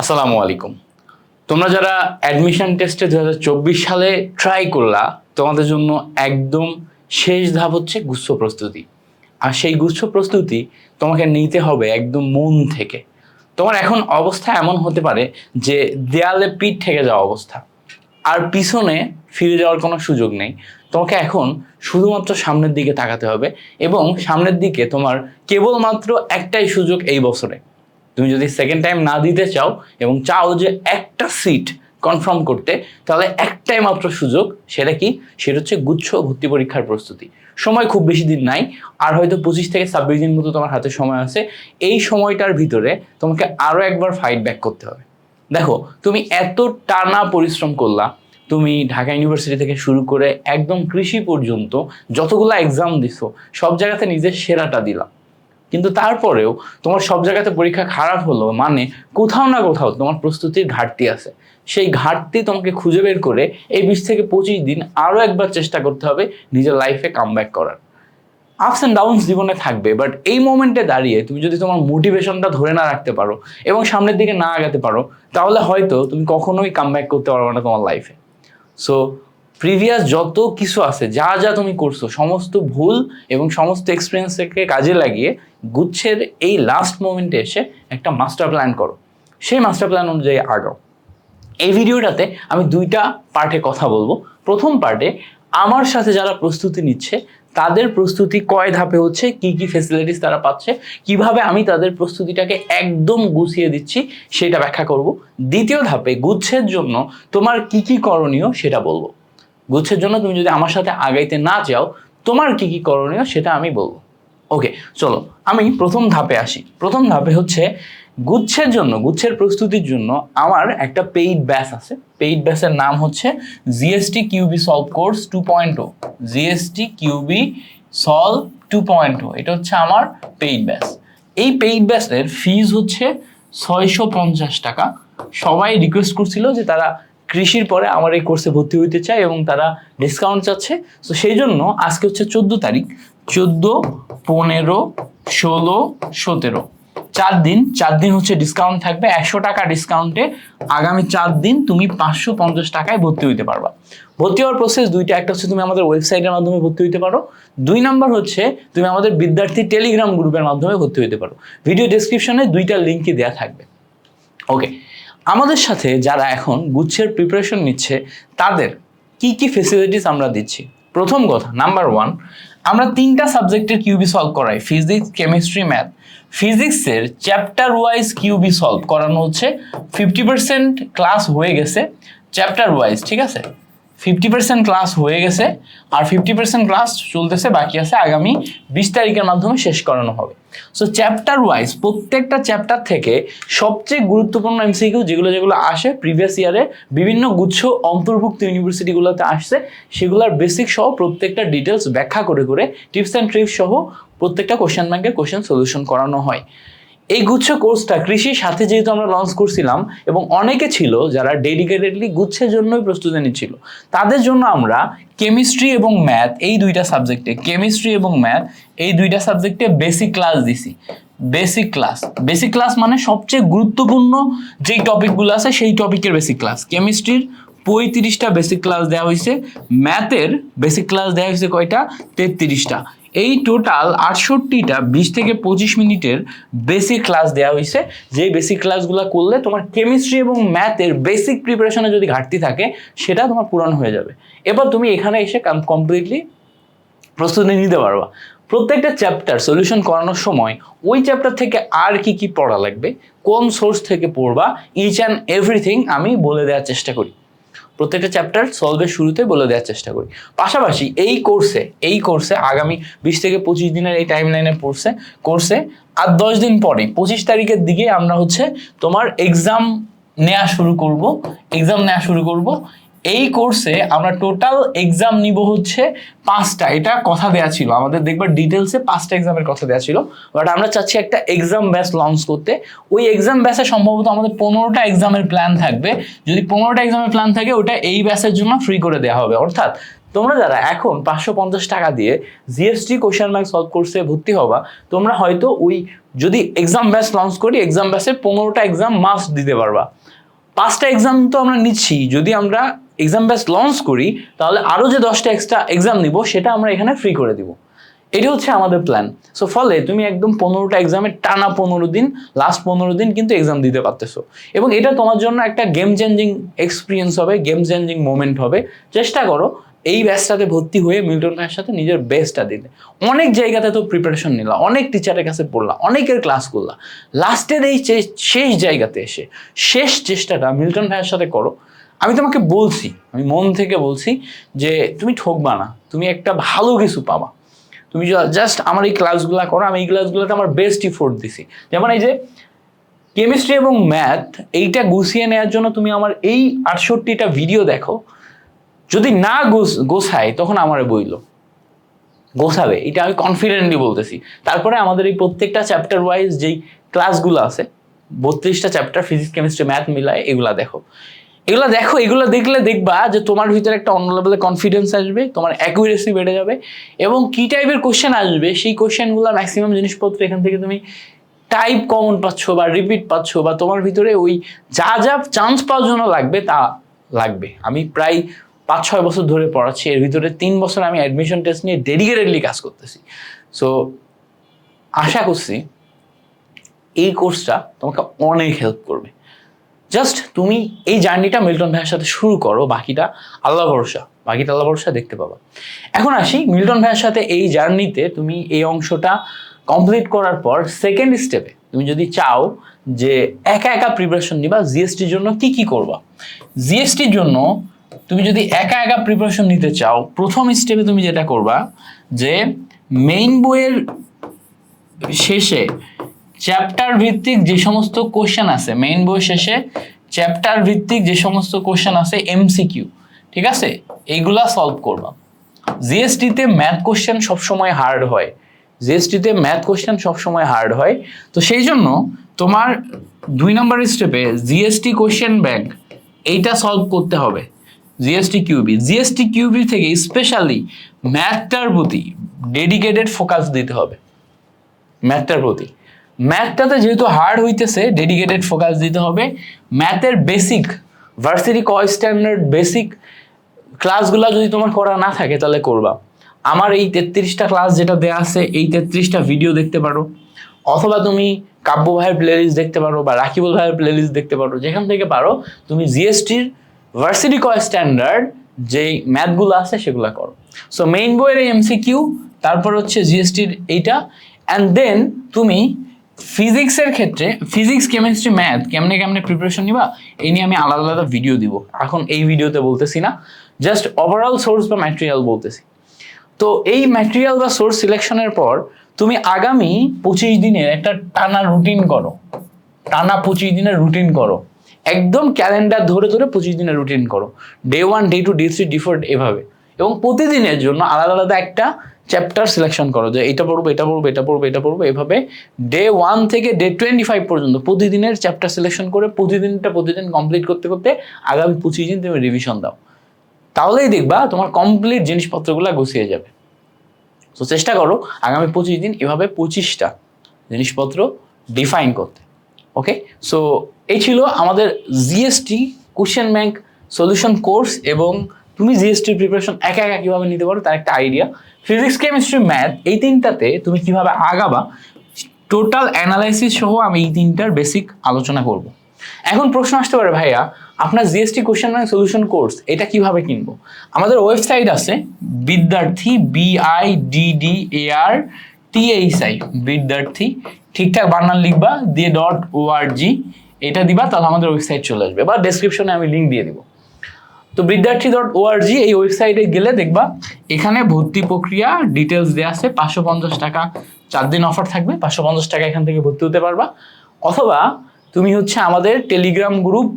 আসসালামু আলাইকুম। তোমরা যারা অ্যাডমিশন টেস্টে দু হাজার চব্বিশ সালে ট্রাই করলা, তোমাদের জন্য একদম শেষ ধাপ হচ্ছে গুচ্ছ প্রস্তুতি। আর সেই গুচ্ছ প্রস্তুতি তোমাকে নিতে হবে একদম মন থেকে। তোমার এখন অবস্থা এমন হতে পারে যে দেয়ালে পিঠ থেকে যাওয়া অবস্থা। আর পিছনে ফিরে যাওয়ার কোনো সুযোগ নেই। তোমাকে এখন শুধুমাত্র সামনের দিকে তাকাতে হবে এবং সামনের দিকে তোমার কেবলমাত্র একটাই সুযোগ এই বছরে। তুমি যদি সেকেন্ড টাইম না দিতে চাও এবং চাও যে একটা সিট কনফার্ম করতে, তাহলে একটাই মাত্র সুযোগ, সেটা কি? সেটা হচ্ছে গুচ্ছ ভর্তি পরীক্ষার প্রস্তুতি। সময় খুব বেশি দিন নাই, আর হয়তো পঁচিশ থেকে ছাব্বিশ দিন মতো তোমার হাতে সময় আছে। এই সময়টার ভিতরে তোমাকে আরও একবার ফাইট ব্যাক করতে হবে। দেখো, তুমি এত টানা পরিশ্রম করলা, তুমি ঢাকা ইউনিভার্সিটি থেকে শুরু করে একদম কৃষি পর্যন্ত যতগুলো এক্সাম দিছো, সব জায়গাতে নিজের সেরাটা দিলাম কিন্তু তারপরেও তোমার সব জায়গাতে পরীক্ষা খারাপ হলো মানে কোথাও না কোথাও তোমার প্রস্তুতির ঘাটতি আছে। সেই ঘাটতি তোমাকে খুঁজে বের করে এই বিশ থেকে পঁচিশ দিন আরও একবার চেষ্টা করতে হবে নিজের লাইফে কাম করার। আপস অ্যান্ড ডাউনস জীবনে থাকবে বাট এই মোমেন্টে দাঁড়িয়ে তুমি যদি তোমার মোটিভেশনটা ধরে না রাখতে পারো এবং সামনের দিকে না আগাতে পারো, তাহলে হয়তো তুমি কখনোই কাম করতে পারবে না তোমার লাইফে সো প্রিভিয়াস যত কিছু আছে, যা যা তুমি করছ, সমস্ত ভুল এবং সমস্ত এক্সপিরিয়েন্সকে কাজে লাগিয়ে গুচ্ছের এই লাস্ট মোমেন্টে এসে একটা মাস্টার প্ল্যান করো। সেই মাস্টার প্ল্যান অনুযায়ী আগাও এই ভিডিওটাতে আমি দুইটা পার্টে কথা বলব। প্রথম পার্টে আমার সাথে যারা প্রস্তুতি নিচ্ছে, তাদের প্রস্তুতি কয় ধাপে হচ্ছে, কি কি ফেসিলিটিস তারা পাচ্ছে, কীভাবে আমি তাদের প্রস্তুতিটাকে একদম গুছিয়ে দিচ্ছি, সেটা ব্যাখ্যা করব। দ্বিতীয় ধাপে গুচ্ছের জন্য তোমার কি কি করণীয় সেটা বলব। গুচ্ছের জন্য তুমি যদি আমার সাথে আগাইতে না চাও তোমার কি কি করণীয় সেটা আমি বলব। ওকে চলো, আমি প্রথম ধাপে আসি। প্রথম ধাপে হচ্ছে গুচ্ছের জন্য, গুচ্ছের প্রস্তুতির জন্য আমার একটা পেইড ব্যাচ আছে। পেইড ব্যাচের নাম হচ্ছে GST QB solve course two point O GST QB solve two point O এটা হচ্ছে আমার পেইড ব্যাচ এই পেইড ব্যাচের ফিজ হচ্ছে ছয়শো পঞ্চাশ টাকা। সবাই রিকোয়েস্ট করছিল যে তারা কৃষির পরে আমার এই কোর্সে ভর্তি হইতে চায় এবং তারা ডিসকাউন্ট চাচ্ছে। তো সেই জন্য আজকে হচ্ছে চোদ্দ তারিখ। চোদ্দ, পনেরো, ষোলো, সতেরো। চার দিন চার দিন হচ্ছে ডিসকাউন্ট থাকবে। একশো টাকা ডিসকাউন্টে আগামী চার দিন তুমি পাঁচশো পঞ্চাশ টাকায় ভর্তি হইতে পারবা। ভর্তি হওয়ার প্রসেস দুইটা, একটা হচ্ছে তুমি আমাদের ওয়েবসাইটের মাধ্যমে ভর্তি হইতে পারো। দুই নাম্বার হচ্ছে তুমি আমাদের বিদ্যার্থী টেলিগ্রাম গ্রুপের মাধ্যমে ভর্তি হইতে পারো। ভিডিও ডেসক্রিপশনে দুইটা লিঙ্কই দেওয়া থাকবে। ওকে আমাদের সাথে যারা এখন গুচ্ছের প্রিপারেশন নিচ্ছে, তাদের কি কি ফেসিলিটিস আমরা দিচ্ছি? প্রথম কথা নাম্বার ওয়ান আমরা তিনটা সাবজেক্টের কিউবি সলভ করাই। ফিজিক্স কেমিস্ট্রি ম্যাথ ফিজিক্সের চ্যাপ্টার ওয়াইজ কিউবি সলভ করানো হচ্ছে। ফিফটি পার্সেন্ট ক্লাস হয়ে গেছে চ্যাপ্টার ওয়াইজ ঠিক আছে? ফিফটি পার্সেন্ট ক্লাস হয়ে গেছে আর ফিফটি পার্সেন্ট ক্লাস চলতেছে, বাকি আছে আগামী বিশ তারিখের মাধ্যমে শেষ করানো হবে। সো চ্যাপ্টার ওয়াইজ প্রত্যেকটা চ্যাপ্টার থেকে সবচেয়ে গুরুত্বপূর্ণ এমসিকিউ যেগুলো যেগুলো আসে প্রিভিয়াস ইয়ারে বিভিন্ন গুচ্ছ অন্তর্ভুক্ত ইউনিভার্সিটিগুলোতে আসছে, সেগুলোর বেসিক সহ প্রত্যেকটা ডিটেলস ব্যাখ্যা করে করে টিপস অ্যান্ড ট্রিপস সহ প্রত্যেকটা কোশ্চেন ব্যাংকের কোশ্চেন সলিউশন করানো হয়। এই গুচ্ছ কোর্সটা কৃষির সাথে যেহেতু আমরা লঞ্চ করছিলাম, এবং অনেকে ছিল যারা ডেডিকেটেডলি গুচ্ছের জন্যই প্রস্তুতি নিচ্ছিল, তাদের জন্য আমরা কেমিস্ট্রি এবং ম্যাথ এই দুইটা সাবজেক্টে কেমিস্ট্রি এবং ম্যাথ এই দুইটা সাবজেক্টে বেসিক ক্লাস দিছি। বেসিক ক্লাস বেসিক ক্লাস মানে সবচেয়ে গুরুত্বপূর্ণ যেই টপিকগুলো আছে সেই টপিকের বেসিক ক্লাস কেমিস্ট্রির পঁয়ত্রিশটা বেসিক ক্লাস দেওয়া হয়েছে ম্যাথের বেসিক ক্লাস দেওয়া হয়েছে কয়টা? তেত্রিশটা। এই টোটাল আটষট্টিটা বিশ থেকে পঁচিশ মিনিটের বেসিক ক্লাস দেওয়া হয়েছে। যেই বেসিক ক্লাসগুলো করলে তোমার কেমিস্ট্রি এবং ম্যাথের বেসিক প্রিপারেশনে যদি ঘাটতি থাকে, সেটা তোমার পূরণ হয়ে যাবে। এবার তুমি এখানে এসে কমপ্লিটলি প্রস্তুতি নিতে পারবা। প্রত্যেকটা চ্যাপ্টার সলিউশন করানোর সময় ওই চ্যাপ্টার থেকে আর কি কি পড়া লাগবে, কোন সোর্স থেকে পড়বা ইচ অ্যান্ড এভরিথিং আমি বলে দেওয়ার চেষ্টা করি। প্রত্যেকটা চ্যাপ্টার সলভের শুরুতে বলে দেওয়ার চেষ্টা করি। পাশাপাশি এই কোর্সে এই কোর্সে আগামী বিশ থেকে পঁচিশ দিনের এই টাইম লাইনে পড়ছে কোর্সে আর দশ দিন পরে, পঁচিশ তারিখের দিকে আমরা হচ্ছে তোমার এক্সাম নেওয়া শুরু করব এক্সাম নেওয়া শুরু করব এই কোর্সে আমরা টোটাল এক্সাম নিব হচ্ছে পাঁচটা। এটা কথা দেওয়া ছিল। আমাদের দেখবার ডিটেলসে পাঁচটা এক্সামের কথা দেওয়া ছিল। বাট আমরা চাচ্ছি একটা এক্সাম ব্যাচ লঞ্চ করতে। ওই এক্সাম ব্যাচে সম্ভবত আমাদের পনেরোটা এক্সামের প্ল্যান থাকবে। যদি পনেরোটা এক্সামের প্ল্যান থাকে ওটা এই ব্যাচের জন্য ফ্রি করে দেওয়া হবে। অর্থাৎ তোমরা যারা এখন পাঁচশো পঞ্চাশ টাকা দিয়ে জিএসটি কোশ্চেন ব্যাংক সলভ কোর্সে ভর্তি হবা, তোমরা হয়তো ওই যদি এক্সাম ব্যাচ লঞ্চ করি এক্সাম ব্যাচে পনেরোটা এক্সাম মাস্ট দিতে পারবা। পাঁচটা এক্সাম তো আমরা নিচ্ছি। যদি আমরা এক্সাম ব্যাচ লঞ্চ করি, তাহলে আরও যে দশটা এক্সট্রা এক্সাম নিব, সেটা আমরা এখানে ফ্রি করে দিব। এটা হচ্ছে আমাদের প্ল্যান সো ফলে তুমি একদম পনেরোটা এক্সামের টানা পনেরো দিন লাস্ট পনেরো দিন কিন্তু এক্সাম দিতে পারতেছো। এবং এটা তোমার জন্য একটা গেম চেঞ্জিং এক্সপিরিয়েন্স হবে গেম চেঞ্জিং মোমেন্ট হবে। চেষ্টা করো, এই ব্যাচটাতে ভর্তি হয়ে মিল্টন ভাইয়ের সাথে নিজের বেস্টটা দিতে অনেক জায়গাতে তো প্রিপারেশন নিলা, অনেক টিচারের কাছে পড়লা, অনেকের ক্লাস করলা। লাস্টের এই শেষ জায়গাতে এসে, শেষ চেষ্টাটা মিল্টন ভাইয়ের সাথে করো। আমি তোমাকে বলছি, আমি মন থেকে বলছি যে তুমি ঠকবা না, তুমি একটা ভালো কিছু পাবা। তুমি জাস্ট আমার এই ক্লাসগুলো করো, আমি এই ক্লাসগুলোতে আমার বেস্ট ইফোর্ট দিছি। যেমন এই যে কেমিস্ট্রি এবং ম্যাথ এইটা গুছিয়ে নেওয়ার জন্য তুমি আমার এই আটষট্টিটা ভিডিও দেখো। যদি না গোছ, গোছায়, তখন আমারে বইলো। গোছাবে, এটা আমি কনফিডেন্টলি বলতেছি। তারপরে আমাদের এই প্রত্যেকটা চ্যাপ্টার ওয়াইজ যেই ক্লাসগুলো আছে, বত্রিশটা চ্যাপ্টার ফিজিক্স কেমিস্ট্রি ম্যাথ মিলায় এগুলা দেখো। এগুলো দেখো, এগুলো দেখলে দেখবা যে তোমার ভিতরে একটা অন্য লেভেলের কনফিডেন্স আসবে, তোমার অ্যাকুরেসি বেড়ে যাবে এবং কি টাইপের কোশ্চেন আসবে, সেই কোশ্চেনগুলো ম্যাক্সিমাম জিনিসপত্র এখান থেকে তুমি টাইপ কমন পাচ্ছ বা রিপিট পাচ্ছ বা তোমার ভিতরে ওই যা যা চান্স পাওয়ার জন্য লাগবে তা লাগবে। আমি প্রায় পাঁচ ছয় বছর ধরে পড়াচ্ছি, এর ভিতরে তিন বছর আমি অ্যাডমিশন টেস্ট নিয়ে ডেডিকেটেডলি কাজ করতেছি। সো আশা করছি এই কোর্সটা তোমাকে অনেক হেল্প করবে। জাস্ট তুমি এই জার্নিটা মিল্টন ভাইয়ের সাথে শুরু করো, বাকিটা আল্লাহ ভরসা, বাকিটা আল্লাহ ভরসা দেখতে পাবা। এখন আসি মিল্টন ভাইয়ের সাথে এই জার্নিতে তুমি এই অংশটা কমপ্লিট করার পর সেকেন্ড স্টেপে তুমি যদি চাও যে একা একা প্রিপারেশন নিবা জিএসটির জন্য কি কি করবা? জিএসটির জন্য তুমি যদি একা একা প্রিপারেশন নিতে চাও, প্রথম স্টেপে তুমি যেটা করবা যে মেইন বইয়ের শেষে চ্যাপ্টার ভিত্তিক যে সমস্ত কোশ্চেন আছে মেইন বই শেষে চ্যাপ্টার ভিত্তিক যে সমস্ত কোশ্চেন আছে এমসিকিউ ঠিক আছে? এইগুলা সলভ করবা। জিএসটিতে ম্যাথ কোশ্চেন সবসময় হার্ড হয়। জিএসটিতে ম্যাথ কোশ্চেন সবসময় হার্ড হয়। তো সেই জন্য তোমার দুই নম্বর স্টেপে জিএসটি কোশ্চেন ব্যাংক এইটা সলভ করতে হবে। জিএসটি কিউবি জিএসটি কিউবি থেকে স্পেশালি ম্যাথটার প্রতি ডেডিকেটেড ফোকাস দিতে হবে। ম্যাথটার প্রতি। ম্যাথটাতে যেহেতু হার্ড হইতেছে ডেডিকেটেড ফোকাস দিতে হবে। ম্যাথের বেসিক ভার্সিটি ক স্ট্যান্ডার্ড বেসিক ক্লাসগুলো যদি তোমার করা না থাকে, তাহলে করবা। আমার এই তেত্রিশটা ক্লাস যেটা দেওয়া আছে, এই তেত্রিশটা ভিডিও দেখতে পারো। অথবা তুমি কাব্য ভাইয়ের প্লেলিস্ট দেখতে পারো বা রাকিবুল ভাইয়ের প্লেলিস্ট দেখতে পারো। যেখান থেকে পারো, তুমি জিএসটির ভার্সিটি ক স্ট্যান্ডার্ড যেই ম্যাথগুলো আছে, সেগুলো করো। সো মেইন বইয়ের এমসিকিউ তারপর হচ্ছে জিএসটির এইটা। অ্যান্ড দেন তুমি ফিজিক্সের ক্ষেত্রে ফিজিক্স কেমিস্ট্রি ম্যাথ কেমনে কেমনে প্রিপারেশন নিবা, এই নিয়ে আমি আলাদা আলাদা ভিডিও দিব। এখন এই ভিডিওতে বলতেছি না জাস্ট ওভারঅল সোর্স বা ম্যাটেরিয়াল বলতেছি। তো এই ম্যাটেরিয়াল বা সোর্স সিলেকশনের পর, তুমি আগামী পঁচিশ দিনের একটা টানা রুটিন করো। টানা পঁচিশ দিনের রুটিন করো। একদম ক্যালেন্ডার ধরে ধরে পঁচিশ দিনের রুটিন করো। Day one day two day three day এভাবে। এবং প্রতিদিনের জন্য আলাদা আলাদা একটা চ্যাপ্টার সিলেকশন করো যে এটা পড়ব এটা পড়ব এটা পড়ব এটা পড়ব। এভাবে ডে ওয়ান থেকে ডে টোয়েন্টি ফাইভ পর্যন্ত প্রতিদিনের চ্যাপ্টার সিলেকশন করে প্রতিদিনটা প্রতিদিন কমপ্লিট করতে করতে আগামী পঁচিশ দিন তুমি রিভিশন দাও। তাহলেই দেখবা তোমার কমপ্লিট জিনিসপত্রগুলো গুছিয়ে যাবে। তো চেষ্টা করো আগামী পঁচিশ দিন এভাবে পঁচিশটা জিনিসপত্র ডিফাইন করতে। ওকে সো এই ছিল আমাদের GST question bank solution course এবং তুমি জিএসটির প্রিপারেশন একা একা কীভাবে নিতে পারো তার একটা আইডিয়া ফিজিক্স কেমিস্ট্রি ম্যাথ এই তিনটাতে তুমি কীভাবে আগাবা টোটাল অ্যানালাইসিস সহ আমি এই তিনটার বেসিক আলোচনা করব। এখন প্রশ্ন আসতে পারে, ভাইয়া, আপনার GST question bank solution course এটা কীভাবে কিনবো? আমাদের ওয়েবসাইট আছে, বিদ্যার্থী বিআই ডিডি এআর টিএইচআই বিদ্যার্থী। ঠিকঠাক বানান লিখবা, দিয়ে ডট ওআরজি এটা দিবা, তাহলে আমাদের ওয়েবসাইট চলে আসবে। বা ডেসক্রিপশনে আমি লিঙ্ক দিয়ে দিব। তো বিদ্যার্থী ডট ওআরজি এই ওয়েবসাইটে গেলে দেখবা এখানে ভর্তি প্রক্রিয়া ডিটেলস দেওয়া আছে। পাঁচশো পঞ্চাশ টাকা চার দিন অফার থাকবে। পাঁচশো পঞ্চাশ টাকা এখান থেকে ভর্তি হতে পারবা। অথবা তুমি হচ্ছে আমাদের টেলিগ্রাম গ্রুপ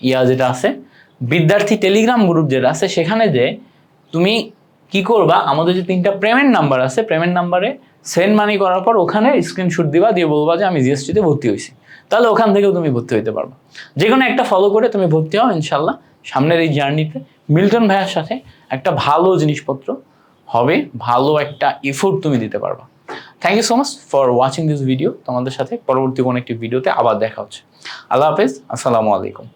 ইয়া যেটা আছে, বিদ্যার্থী টেলিগ্রাম গ্রুপ যেটা আছে, সেখানে যে তুমি কি করবা, আমাদের যে তিনটা পেমেন্ট নাম্বার আছে পেমেন্ট নাম্বারে সেন্ড মানি করার পর ওখানে স্ক্রিনশট দিবা, দিয়ে বলবা যে আমি জিএসটিতে ভর্তি হয়েছি। তাহলে ওখান থেকেও তুমি ভর্তি হইতে পারবা। যে কোনো একটা ফলো করে তুমি ভর্তি হও, ইনশাল্লাহ। সামনের এই জার্নিতে মিল্টন ভাইয়ের সাথে একটা ভালো জিনিসপত্র হবে, ভালো একটা এফোর্ট তুমি দিতে পারবা। Thank you so much for watching this video তোমাদের সাথে পরবর্তী কোনো একটি ভিডিওতে আবার দেখা হচ্ছে। আল্লাহ হাফেজ, আসসালামু আলাইকুম।